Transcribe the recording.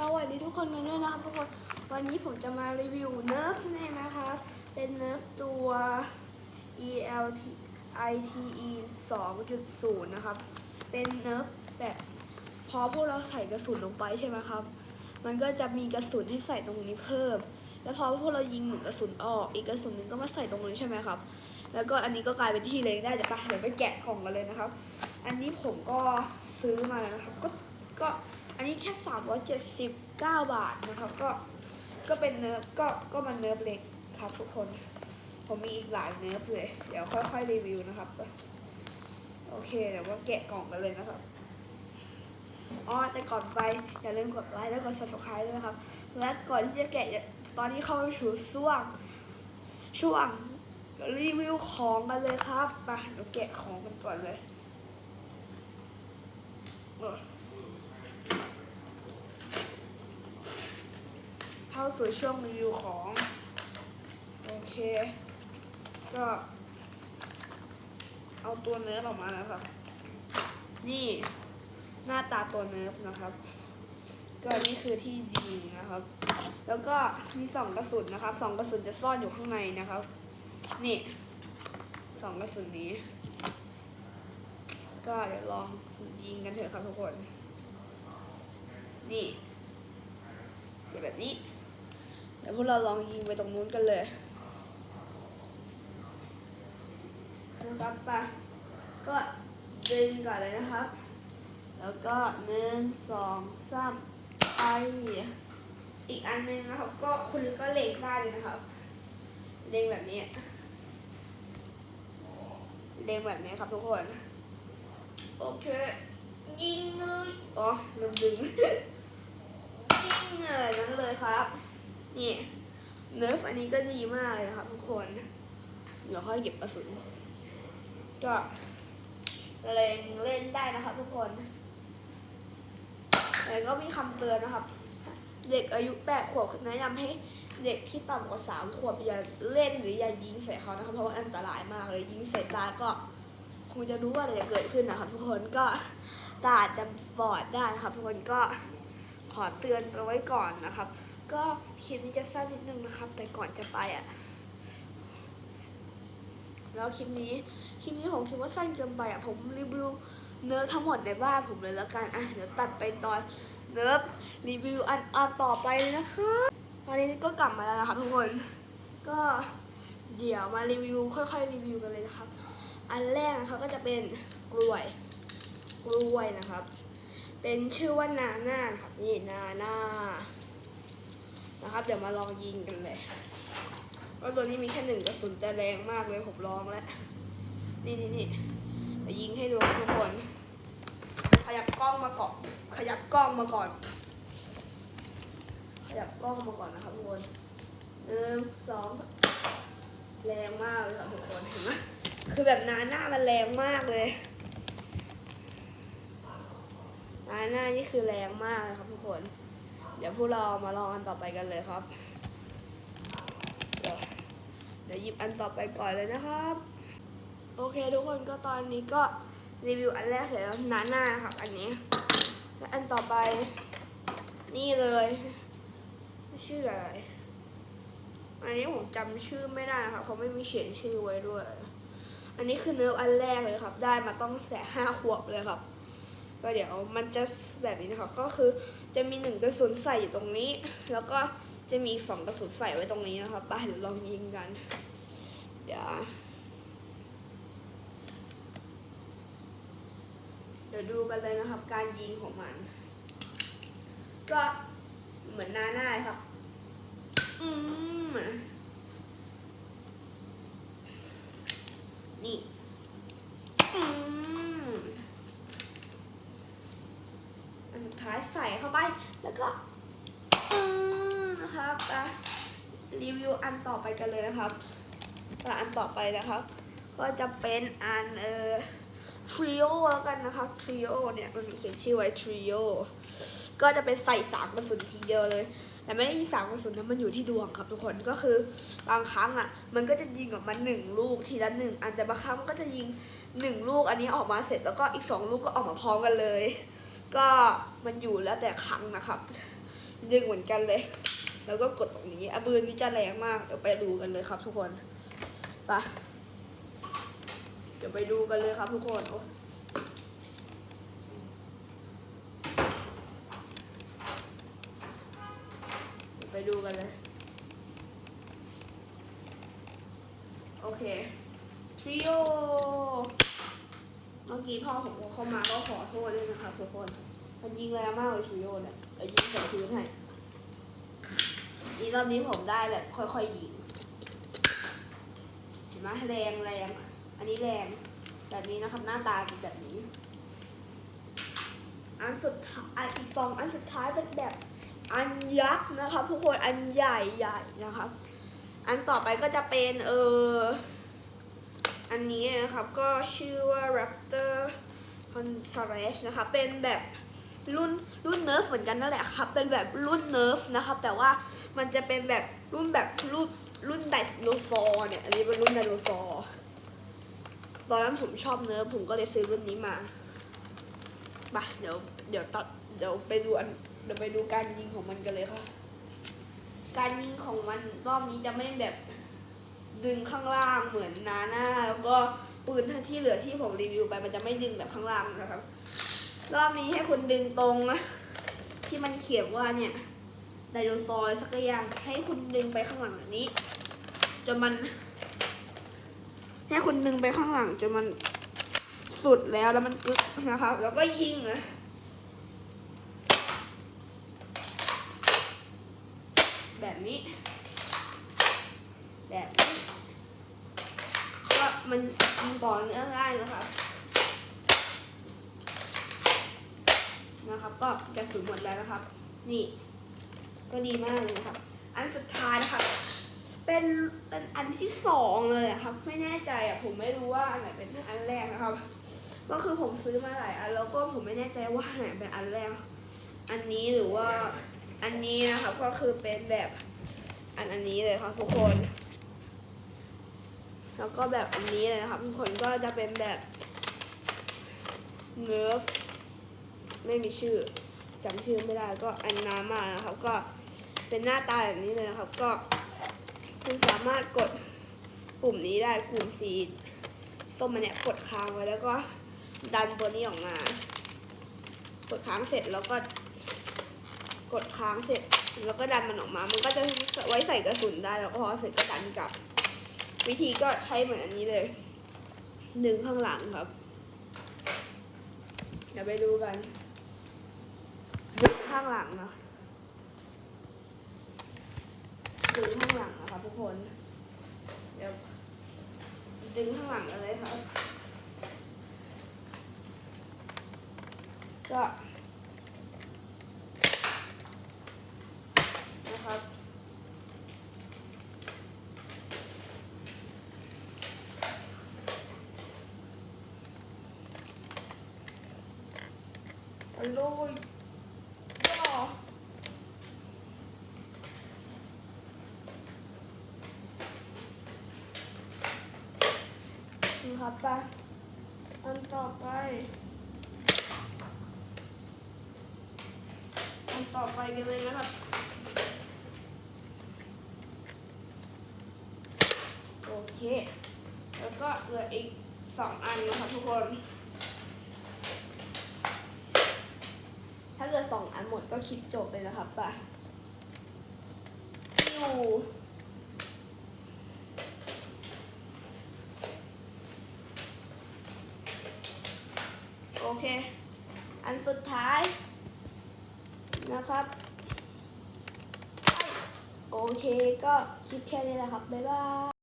สวัสดีทุกคนกันด้วยนะครับทุกคนวันนี้ผมจะมารีวิวเนิร์ฟนี่นะครับเป็นเนิร์ฟตัว ELT ITE 2.0 นะครับ เป็นเนิร์ฟแบบพอพวกเราใส่กระสุนลงไปใช่ไหมครับ มันก็จะมีกระสุนให้ใส่ตรงนี้เพิ่ม แล้วพอพวกเรายิงหนึ่งกระสุนออก อีกกระสุนหนึ่งก็มาใส่ตรงนี้ใช่ไหมครับ แล้วก็อันนี้ก็กลายเป็นที่เล็งได้จะไปะเดี๋ยวไปแกะกล่องกันเลยนะครับ อันนี้ผมก็ซื้อมาแล้วนะครับ ก็ก็ อันนี้แค่ 379 บาทนะครับ ก็ก็เป็นเนิร์ฟก็ก็มันเนิร์ฟเล็กครับทุกคน ผมมีอีกหลายเนิร์ฟเลย เดี๋ยวค่อยๆรีวิวนะครับ โอเคเดี๋ยวก็แกะกล่องกันเลยนะครับอ๋อแต่ก่อนไปอย่าลืมกดไลค์และกด subscribe ด้วยนะครับ และก่อนที่จะแกะตอนนี้เข้าสู่ช่วง ช่วงรีวิวของกันเลยครับมาเดี๋ยวแกะของกันก่อนเลย เข้าสู่ช่วงรีวิวของ โอเค ก็ เอาตัวเนื้อออกมาแล้วครับ นี่หน้าตาตัวเนิร์ฟนะครับ ก็นี่คือที่ยิงนะครับ แล้วก็มีสองกระสุนนะครับสองกระสุนจะซ่อนอยู่ข้างในนะครับ นี่สองกระสุนนี้ ก็เดี๋ยวลองยิงกันเถอะครับทุกคน นี่ เดี๋ยวแบบนี้ ดี๋ยวพวกเราลองยิงไปตรงนู้นกันเลยนะครับไปก็ดึงก่อนเลยนะครับ แล้วก็หนึ่งสองสามไปอีกอันหนึงนะครับ ก็คุณก็เล็งได้เลยนะครับ เล็งแบบนี้ เล็งแบบนี้ครับทุกคน โอเค ยิงเลย อ๋อลืมดึงยิงเลยนั่นเลยครับ นี่เนิร์ฟอันนี้ก็ดีมากเลยนะครับทุกคน เดี๋ยวค่อยเก็บกระสุนก็เล็งเล่นได้นะครับทุกคนแต่ก็มีคำเตือนนะครับ เด็กอายุแปดขวบแนะนำให้เด็กที่ต่ำกว่าสามขวบอย่าเล่นหรืออย่ายิงใส่เขานะครับเพราะว่าอันตรายมากเลยยิงใส่ตาก็คงจะรู้ว่าอะไรจะเกิดขึ้นนะครับทุกคนก็ตาอาจจะบอดได้นะครับทุกคนก็ขอเตือนเอาไว้ก่อนนะครับ ก็คลิปนี้จะสั้นนิดนึงนะครับ แต่ก่อนจะไปอะ แล้วคลิปนี้คลิปนี้ผมคิดว่าสั้นเกินไปอะ ผมรีวิวเนื้อทั้งหมดในบ้านผมเลยแล้วกันอะเดี๋ยวตัดไปตอนเนื้อรีวิวอันอันต่อไปเลยนะคะตอนนี้ก็กลับมาแล้วนะครับทุกคน ก็เดี๋ยวมารีวิวค่อย ๆ รีวิวกันเลยนะครับ อันแรกนะครับก็จะเป็นกล้วย กล้วยนะครับ เป็นชื่อว่านาน่าครับนี่นาน่า นะครับ เดี๋ยวมาลองยิงกันเลยว่าตัวนี้มีแค่หนึ่งกระสุนแต่แรงมากเลยผมลองแล้ว นี่นี่นี่ยิงให้ดูทุกคน ขยับกล้องมาก่อน ขยับกล้องมาก่อน ขยับกล้องมาก่อนนะครับทุกคนหนึ่งสองแรงมากเลยครับทุกคนเห็นไหมคือแบบนาหน้ามันแรงมากเลยนาหน้านี่คือแรงมากเลยครับทุกคน ดี๋ยวพวกเรามาลองอันต่อไปกันเลยครับ เดี๋ยวหยิบอันต่อไปก่อนเลยนะครับ โอเคทุกคนก็ตอนนี้ก็รีวิวอันแรกเสร็จแล้วหนาหน้าครับอันนี้ และอันต่อไปนี่เลยชื่ออะไร อันนี้ผมจำชื่อไม่ได้นะครับเขาไม่มีเขียนชื่อไว้ด้วย อันนี้คือเนื้ออันแรกเลยครับ ได้มาต้องแสห้าขวบเลยครับ ก็เดี๋ยวมันจะแบบนี้นะครับก็คือจะมีหนึ่งกระสุนใส่อยู่ตรงนี้ แล้วก็จะมีสองกระสุนใส่ไว้ตรงนี้นะครับไปเดี๋ยวลองยิงกันเดี๋ยวเดี๋ยวดูกันเลยนะครับ การยิงของมัน ก็เหมือนหน้าหน้าครับ อืมนี่ อืมอันสุดท้ายใส่เข้าไป แล้วก็นะครับรีวิวอันต่อไปกันเลยนะครับอะอันต่อไปนะครับ ก็จะเป็นอันเออทริโอแล้วกันนะครับทริโอเนี่ยมันมีเขียนชื่อไว้ทริโอก็จะเป็นใส่สามกระสุนทีเดียวเลย แต่ไม่ได้ยิงสามกระสุนนะมันอยู่ที่ดวงครับทุกคนก็คือบางครั้งอะ มันก็จะยิงออกมาหนึ่งลูกทีละหนึ่งอันแต่บางครั้งมันก็จะยิงหนึ่งลูกอันนี้ออกมาเสร็จแล้วก็อีกสองลูกก็ออกมาพร้อมกันเลย ก็มันอยู่แล้วแต่ครั้งนะครับดึงเหมือนกันเลย แล้วก็กดตรงนี้อะปืนนี้จะแรงมากเดี๋ยวไปดูกันเลยครับ ทุกคนไปเดี๋ยวไปดูกันเลยครับทุกคนไปดูกันเลย โอเคทริโอ อกี้พ่อผมเข้ามาก็ขอโทษด้วยนะครับทุกคน มันยิงแรงมากเลยทริโอเนี่ยเดี๋ยยิงใส่พื้นให้นี่รอบนี้ผมได้แบบค่อยๆยิง เห็นไหมแรงแรงอันนี้แรงแบบนี้นะครับหน้าตาเป็นแบบนี้ อันสุดท้ายอันอีกสองอันสุดท้ายเป็นแบบอันยักษ์นะครับทุกคนอันใหญ่ใหญ่นะครับ อันต่อไปก็จะเป็นเออ อันนี้นะครับก็ชื่อว่า Raptor c o n s r e s นะครับเป็นแบบรุ่นรุ่นเนิร์ฟเหมือนกันนั่นแหละครับ เป็นแบบรุ่นเนิร์ฟนะครับ แต่ว่ามันจะเป็นแบบรุ่นแบบรุ่นรุ่นไดโนเสาร์เนี่ย อันนี้เป็นรุ่นไดโนเสาร์ตอนนั้นผมชอบเนิร์ฟผมก็เลยซื้อรุ่นนี้มาไปเดี๋ยวเดี๋ยวตัดเดี๋ยวไปดูอันเดี๋ยวไปดูการยิงของมันกันเลยค่ะ การยิงของมันรอบนี้จะไม่แบบ ดึงข้างล่างเหมือนนาหน้า แล้วก็ปืนที่เหลือที่ผมรีวิวไปมันจะไม่ดึงแบบข้างล่างนะครับ รอบนี้ให้คุณดึงตรงนะที่มันเขียนว่าเนี่ยไดโนเสาร์สักอย่างให้คุณดึงไปข้างหลังแบบนี้จนมันให้คุณดึงไปข้างหลังจนมันสุดแล้วแล้วมันกึกนะครับ แล้วก็ยิงนะแบบนี้ แบบนี้ มันยิงต่อเนื่อง่ายนะครับ นะครับ ก็กระสุนหมดแล้วนะครับ นี่ ก็ดีมากเลยนะครับ อันสุดท้ายนะครับ เป็นเป็นอันที่สองเลยอะครับ ไม่แน่ใจอะผมไม่รู้ว่าอันไหนเป็นอันแรกนะครับ ก็คือผมซื้อมาหลายอันแล้วก็ผมไม่แน่ใจว่าอันไหนเป็นอันแรก อันนี้หรือว่าอันนี้นะครับก็คือเป็นแบบอันอันนี้เลยครับทุกคน แล้วก็แบบอันนี้เลยนะครับทุกคนก็จะเป็นแบบเนิร์ฟไม่มีชื่อจำชื่อไม่ได้ก็อันน้ำมานะครับ ก็เป็นหน้าตาแบบนี้เลยนะครับ ก็คุณสามารถกดปุ่มนี้ได้กลุ่มสีส้มมันเนี่ยกดค้างไว้แล้วก็ดันตัวนี้ออกมา กดค้างเสร็จแล้วก็กดค้างเสร็จ แล้วก็ดันมันออกมา มันก็จะไว้ใส่กระสุนได้แล้วก็พอเสร็จก็ดันกลับ วิธีก็ใช้เหมือนอันนี้เลยดึงข้างหลังครับ เดี๋ยวไปดูกันดึงข้างหลังนะดึงข้างหลังนะครับทุกคนเดี๋ยวดึงข้างหลังกันเลยครับ ก็นะครับ อร่อยย่อนี่ครับไปอันต่อไป อันต่อไปกั นเลยนะครับโอเค แล้วก็เหลืออีกสองอันนะครับทุกคนาเกิดสองอันหมดก็คลิปจบเลยนะครับป่ะอยู่โอเค อันสุดท้ายนะครับ โอเคก็คลิปแค่นี้แหละครับ บ๊ายบาย